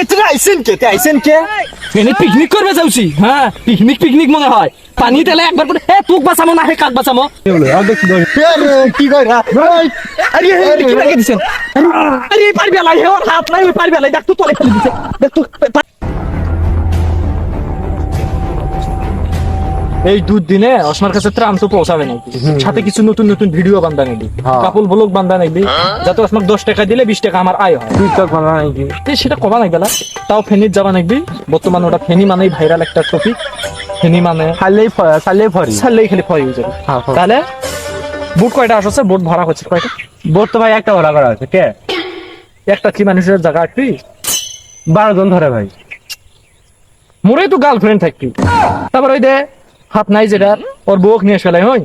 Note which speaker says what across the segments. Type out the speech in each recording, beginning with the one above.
Speaker 1: এটা আইছেন কে? তে আইছেন কে?
Speaker 2: এনে পিকনিক করবে যাওছি হ্যাঁ পিকনিক পিকনিক মনে হয়। পানি তেলে একবার করে এ তুক বাঁচামো না হে কাক বাঁচামো?
Speaker 1: আরে কি কই রা?
Speaker 2: আরে হে কি লাগে দিছেন আরে পারবে লাই হে ওর হাত নাই পারবে লাই দেখ তো তলে ফেলে দিছে। দেখ তো এই দুধ দিনে অসমার কাছে ত্রাণ তো পৌঁছাবে নাকি? সাথে কিছু নতুন নতুন ভিডিও বান্ধা নিবি। কাপল ব্লগ বান্ধা নিবি। যাতে অসমাক দশ টাকা দিলে বিশ টাকা আমার আয় হয়।
Speaker 1: টিকটক বানা নাকি?
Speaker 2: সেটা কবা নাই বেলা। তাও ফেনির যাবা নাকবি বর্তমানে ওটা ফেনি মানেই ভাইরাল একটা টপিক ফেনি মানে
Speaker 1: খালেই খালেই ফরি
Speaker 2: ছাড়লেই খালি ফয় হয়ে যাবে।
Speaker 1: হ্যাঁ, হ্যাঁ।
Speaker 2: তাহলে বুট কয়টা আসছে বুট ভরা হচ্ছে কয়টা?
Speaker 1: বোট তো ভাই একটা ভাড়া করা আছে কে?
Speaker 2: একটা কি মানুষের জায়গা একটি
Speaker 1: বারো জন ধরে ভাই।
Speaker 2: মোরে তো গার্লফ্রেন্ড থাকবি। তারপর ওই দে হাত নাই যেটা ওর বউক নিয়ে ফেলাই হই?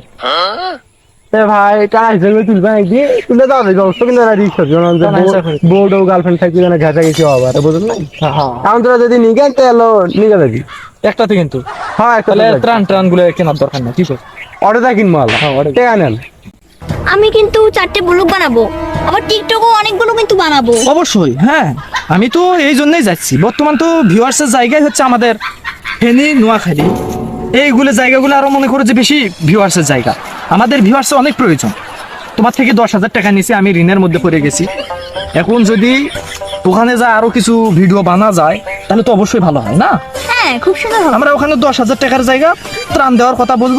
Speaker 1: ভাই টাকা হিসেবে তুলবে নাকি? তুলে দাও ভাই অবশ্য কিন্তু না রিক্স হচ্ছে
Speaker 2: টাকা হিসেবে করে।
Speaker 1: গার্লফ্রেন্ড থাকবে না ঘাটা গেছে আবার বুঝলেন না
Speaker 2: হ্যাঁ।
Speaker 1: এখন তোরা যদি নিগান তাহলে নিগা যাবি।
Speaker 2: একটাতে কিন্তু।
Speaker 1: হ্যাঁ
Speaker 2: তাহলে ত্রাণগুলো কেনার দরকার না কি কর?
Speaker 1: কিনবো আলা
Speaker 2: হ্যাঁ, order।
Speaker 1: টাকা নেন।
Speaker 3: আমি কিন্তু চারটে ব্লগ বানাবো। আবার টিকটকও অনেকগুলো কিন্তু বানাবো।
Speaker 2: অবশ্যই হ্যাঁ। আমি তো এই জন্যই যাচ্ছি। বর্তমান তো ভিউয়ার্সের জায়গায় হচ্ছে আমাদের ফেনী নোয়াখালী। এইগুলো জায়গাগুলো আরও মনে করো যে বেশি ভিউয়ার্সের জায়গা। আমাদের ভিউয়ার্সের অনেক প্রয়োজন। তোমার থেকে দশ হাজার টাকা নিয়েছি আমি ঋণের মধ্যে পড়ে গেছি। এখন যদি ওখানে যা আরও কিছু ভিডিও বানা যায় তাহলে তো অবশ্যই ভালো হয় না?
Speaker 3: হ্যাঁ খুব সুন্দর
Speaker 2: আমরা ওখানে দশ হাজার টাকার জায়গা ত্রাণ দেওয়ার কথা বলব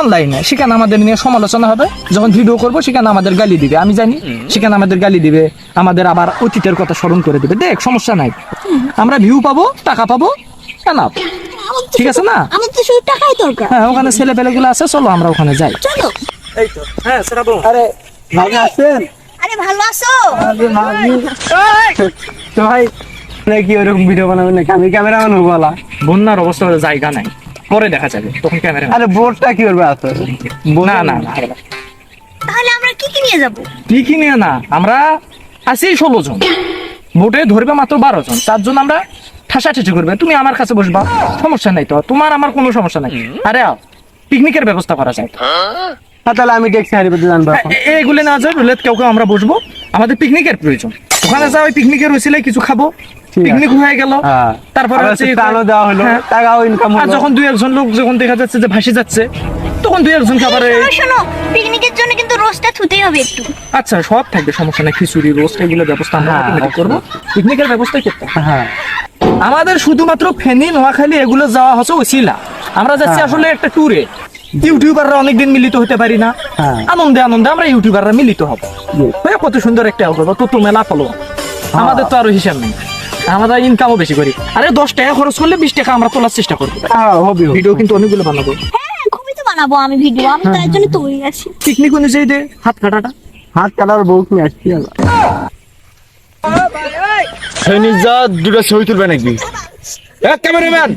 Speaker 2: অনলাইনে সেখানে আমাদের নিয়ে সমালোচনা হবে। যখন ভিডিও করব সেখানে আমাদের গালি দিবে। আমি জানি সেখানে আমাদের গালি দিবে। আমাদের আবার অতীতের কথা স্মরণ করে দিবে। দেখ সমস্যা নাই। আমরা ভিউ পাবো টাকা পাবো enough। ঠিক আছে না?
Speaker 3: আমার তো শুধু টাকাই দরকার।
Speaker 2: হ্যাঁ ওখানে ছেলে পেলে গুলো আছে চলো আমরা ওখানে যাই।
Speaker 3: চলো।
Speaker 2: এই তো হ্যাঁ সেটা বলো
Speaker 1: আরে ভালো আছেন?
Speaker 3: আরে ভালো আছো?
Speaker 1: তো ভাই নাকি ওরকম ভিডিও বানাবেন নাকি? আমি ক্যামেরাম্যান হব আলা
Speaker 2: বন্যার অবস্থা হলে জায়গা নাই। পরে দেখা যাবে তখন ক্যামেরা
Speaker 1: আরে বোর্ডটা কি করবে আছে?
Speaker 2: না না? না
Speaker 3: তাহলে আমরা কি কি নিয়ে যাব?
Speaker 2: কি কি নিয়ে না আমরা আছি ষোলো জন। বোটে ধরবে মাত্র বারো জন। চারজন আমরা ঠাসা ঠেসে করবে তুমি আমার কাছে বসবা। সমস্যা নাই তো তোমার আমার কোনো সমস্যা নাই। আরে পিকনিকের ব্যবস্থা করা যায়।
Speaker 1: হ্যাঁ তাহলে আমি ট্যাক্সি হারিয়ে জানব
Speaker 2: এইগুলো না যায় কেউ কেউ আমরা বসবো আমাদের পিকনিকের প্রয়োজন। ওখানে যা ওই পিকনিকের কিছু খাব।
Speaker 1: আছে।
Speaker 2: পিকনিক হয়ে গেল।
Speaker 1: হ্যাঁ।
Speaker 2: তারপরে হচ্ছে
Speaker 1: দেওয়া হলো।
Speaker 2: হ্যাঁ।
Speaker 1: টাকাও ইনকাম হলো।
Speaker 2: যখন দুই একজন লোক যখন দেখা যাচ্ছে যে ভাসি যাচ্ছে তখন দুই একজন খাবার
Speaker 3: শোনো পিকনিকের জন্য কিন্তু রোজটা থুতেই হবে একটু।
Speaker 2: আচ্ছা সব থাকবে সমস্যা নাই খিচুড়ি রোস্ট এগুলো ব্যবস্থা আমরা করব। পিকনিকের ব্যবস্থাই করতে
Speaker 1: হ্যাঁ।
Speaker 2: আমাদের শুধুমাত্র ফেনী নোয়াখালী এগুলো যাওয়া হচ্ছে ওসিলা। আমরা যাচ্ছি
Speaker 1: হ্যাঁ।
Speaker 2: আসলে একটা ট্যুরে ইউটিউবাররা অনেকদিন মিলিত হতে পারি না।
Speaker 1: হ্যাঁ।
Speaker 2: আনন্দে আনন্দে আমরা ইউটিউবাররা মিলিত হব। হয়ে কত সুন্দর একটা অল্প তো তো মেলা ফলো আমাদের তো আরও হিসাব নেই। আমরা ইনকামও বেশি করি। আরে দশ টাকা খরচ করলে বিশ টাকা আমরা তোলার চেষ্টা করব।
Speaker 1: হ্যাঁ।
Speaker 2: ভিডিও কিন্তু অনেকগুলো বানাবো।
Speaker 3: হ্যাঁ খুবই তো বানাবো আমি ভিডিও আমি তার জন্য তৈরি আছি।
Speaker 2: পিকনিক অনুযায়ী দে হাত কাটাটা।
Speaker 1: হাত কাটার বউ নিয়ে আসছি
Speaker 4: যা দুটো ছবি তুলবে নাকি এক ক্যামেরাম্যান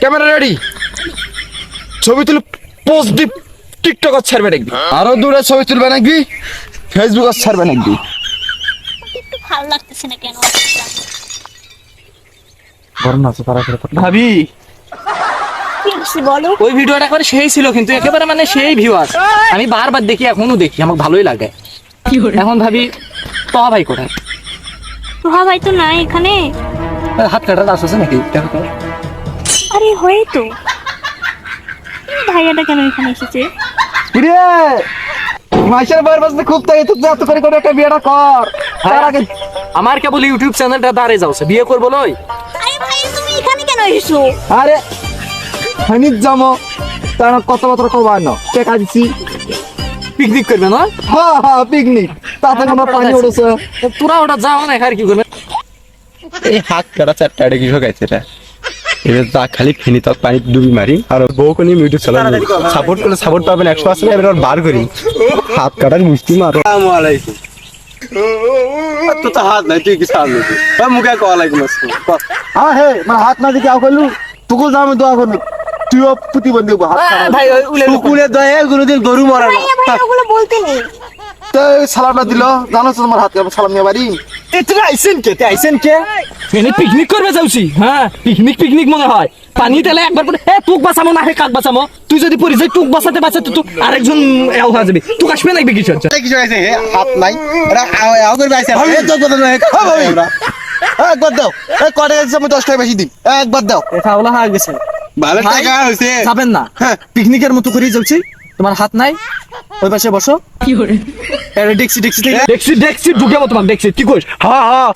Speaker 4: ক্যামেরা রেডি। ছবি তুলে পোস্ট দি টিকটক ছাড়বে নাকি আরও দূরে ছবি তুলবে নাকি ফেসবুক ছাড়বে নাকি
Speaker 3: ভালো লাগতেছে না কেন?
Speaker 2: ভাবি
Speaker 3: বলো?
Speaker 2: ওই ভিডিওটা একবারে সেই ছিল কিন্তু একেবারে মানে সেই ভিউয়ার আমি বারবার দেখি এখনও দেখি আমার ভালোই লাগে। এখন ভাবি তহা ভাই কোথায়?
Speaker 3: তোহা ভাই তো নাই এখানে।
Speaker 2: হাত কাটার আসছে নাকি? দেখো তো।
Speaker 3: আরে হয় তো। ভাইয়াটা কেন এখানে এসেছে?
Speaker 1: কিরে? মাসের বয়ের বাজতে খুব তাই তুই এত করে করে একটা বিয়েটা কর। তার আগে
Speaker 2: আমার কেবল ইউটিউব চ্যানেলটা দাঁড়িয়ে যাচ্ছে বিয়ে করব লই
Speaker 3: আরে ভাই তুমি এখানে কেন এসেছ?
Speaker 1: আরে হানিত যাব। তার কত কত কবা ন। টাকা দিছি।
Speaker 2: পিকনিক করবে না
Speaker 1: হ্যাঁ হ্যাঁ পিকনিক। তাতে কোনো পানি উঠেছে
Speaker 2: তোরা ওটা যাও না আর কি করবে?
Speaker 4: এই হাত কাটা চারটা এটা কিছু গাইছে এটা এবার যা খালি ফেনি তক পানি ডুবি মারি। আর বউ কোনি ইউটিউব চালাই সাপোর্ট করলে সাপোর্ট পাবেন একশো পার্সেন্ট এবার বার করি। হাত কাটার মিষ্টি মারো। আসসালামাইকুম তো তো হাত নাই তুই কি সামনে মুখে কওয়া লাগবে
Speaker 1: হ্যাঁ হে মানে হাত না দিকে আও কইলু তুকু যাবে দোয়া করবি তুইও প্রতিবন্ধী হাত।
Speaker 2: ভাই উলে
Speaker 1: কুকুরে দয়ে কোনোদিন গরু মরে না।
Speaker 3: ওগুলো বলতে নেই।
Speaker 1: তো সালামটা দিল। জানো তো তোমার হাত কাপড় সালাম নিয়ে বাড়ি?
Speaker 2: এটা আইসেন কে? তে আইসেন কে? এনে পিকনিক করবে যাচ্ছি হ্যাঁ? পিকনিক পিকনিক মনে হয়। পানি তেলে একবার করে এ তুক বাঁচামো না হে কাক বাঁচামো? তুই যদি পড়ি যাই তুক বাঁচাতে বাঁচাতে তুই আরেকজন এও হয়ে যাবি। তুই আসবে নাকি কিছু হচ্ছে।
Speaker 1: কিছু আছে হে হাত নাই। এটা আও আও করে বাইছে। হে তো কথা নয় একবার দাও। এই কটা গেছে আমি দশ টাকা বেশি দিন একবার দাও।
Speaker 2: এটা ওলা হয়ে গেছে।
Speaker 4: ভালো টাকা হয়েছে।
Speaker 2: যাবেন না।
Speaker 1: হ্যাঁ।
Speaker 2: পিকনিকের মতো করেই চলছি তোমার হাত নাই? ওই পাশে বসো। কি করে আরে ডেক্সি ডেক্সি ডেক্সি ডেক্সি ঢুকে তোমার ডেক্সি কি করিস?
Speaker 1: হ্যাঁ হ্যাঁ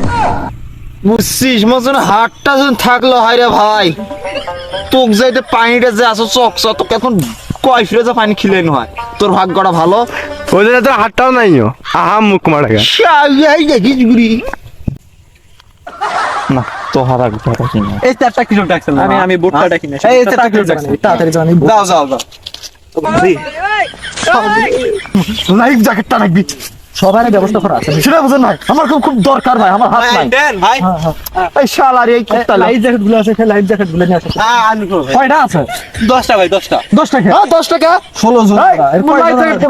Speaker 1: বুঝছিস মতন হাতটা যখন থাকল হায় রে ভাই। তোক যাইতে পানিটা যে আসো চক চক তোকে এখন কয় ফিরে যা পানি খিলেন হয়। তোর ভাগ্যটা ভালো?
Speaker 4: ওদের তো হাতটাও নাই আহা মুখ মারা গা
Speaker 1: শাই দেখিস গুড়ি না তো হারা না।
Speaker 4: এই চারটা কিলো ডাকছে
Speaker 2: আমি আমি বুটটা ডাকি না
Speaker 1: এই চারটা কিলো
Speaker 2: তাড়াতাড়ি
Speaker 1: ডাকছি।
Speaker 2: তাড়াতাড়ি জানি
Speaker 1: যাও যাও যাও। লাইফ জ্যাকেটটা রাখবি
Speaker 2: সবার ব্যবস্থা করা আছে।
Speaker 1: সেটা বুঝেন আমার খুব খুব দরকার ভাই আমার হাত নাই।
Speaker 4: দেন ভাই।
Speaker 1: এই শালার এই কুত্তা
Speaker 2: লাইফ জ্যাকেটগুলো আছে লাইফ জ্যাকেটগুলো নিয়ে আসো।
Speaker 4: আমি করব ভাই।
Speaker 2: কয়টা আছে?
Speaker 4: দশটা ভাই দশটা।
Speaker 2: দশ টাকা
Speaker 1: হ্যাঁ দশ টাকা
Speaker 2: ষোলো জন
Speaker 1: এই, লাইফ জ্যাকেট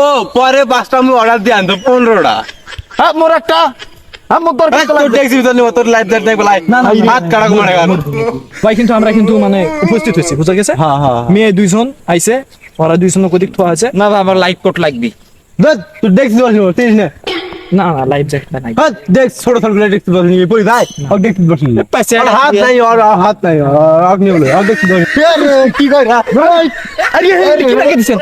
Speaker 4: ও পরে পাঁচটা আমি অর্ডার দিয়ে আনতো পনেরোটা।
Speaker 1: হ্যাঁ মোর একটা। হ্যাঁ
Speaker 2: আমরা কিন্তু মানে উপস্থিত হয়েছি বুঝা গেছে?
Speaker 1: হ্যাঁ হ্যাঁ
Speaker 2: মেয়ে দুইজন আইছে ওরা দুইজন কদিক থোয়া আছে।
Speaker 1: না আমার লাইট কোট লাগবি।
Speaker 4: দেখ না
Speaker 2: না না লাইফ জ্যাকেট নাই।
Speaker 4: হ্যাঁ দেখ ছোট ছোটগুলো বসে নিবি পড়ি ভাই। আর নিবি
Speaker 2: পাইছে
Speaker 4: আর হাত নাই আর হাত নাই আর আপনি বলে আর ট্যাক্সি বসে
Speaker 1: কি কই
Speaker 2: আরে আরে কি লাগে দিছেন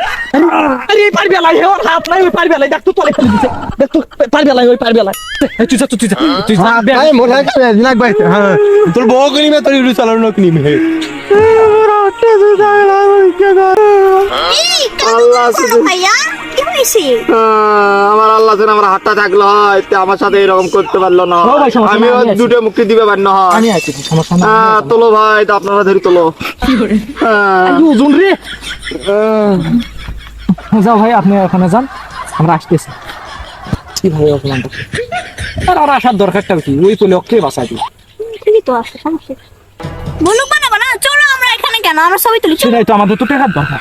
Speaker 2: আরে পারবে লাই ওর হাত নাই ওই পারবে লাই দেখ তো তলে ফেলে দিছে। দেখ তো পারবে লাই ওই পারবে লাই এই তুই যা তুই যা তুই যা।
Speaker 4: আরে মোর হাত দিনাক ভাই হ্যাঁ। তোর বউ কিনিবে তোর ইউরো চালানো কিনিবে
Speaker 3: এই, কান্না করো ভাইয়া? কি হয়েছে?
Speaker 1: আমার আল্লাহ যেন আমার হাতটা থাকল হয় আমার সাথে এরকম করতে পারল না।
Speaker 2: ও ভাই, সমস্যা নাই,
Speaker 1: আমি
Speaker 2: আমি
Speaker 1: দুটো মুক্তি দিবে পার না।
Speaker 2: আমি আছি সমস্যা না
Speaker 1: তোলো ভাই তা আপনারা ধরি তোলো।
Speaker 2: ওজন রে। যাও ভাই আপনি ওখানে যান আমরা আসতেছি। কি ভাই অপমান আর আর আসার দরকারটা কি? ওই তো লক্ষ্যে বাঁচা দিই
Speaker 3: তুমি তো আসো সমস্যা বলুক বানাবো না চলো আমরা এখানে কেন? আমরা সবাই তুলি
Speaker 2: সেটাই তো আমাদের তো টেকার দরকার।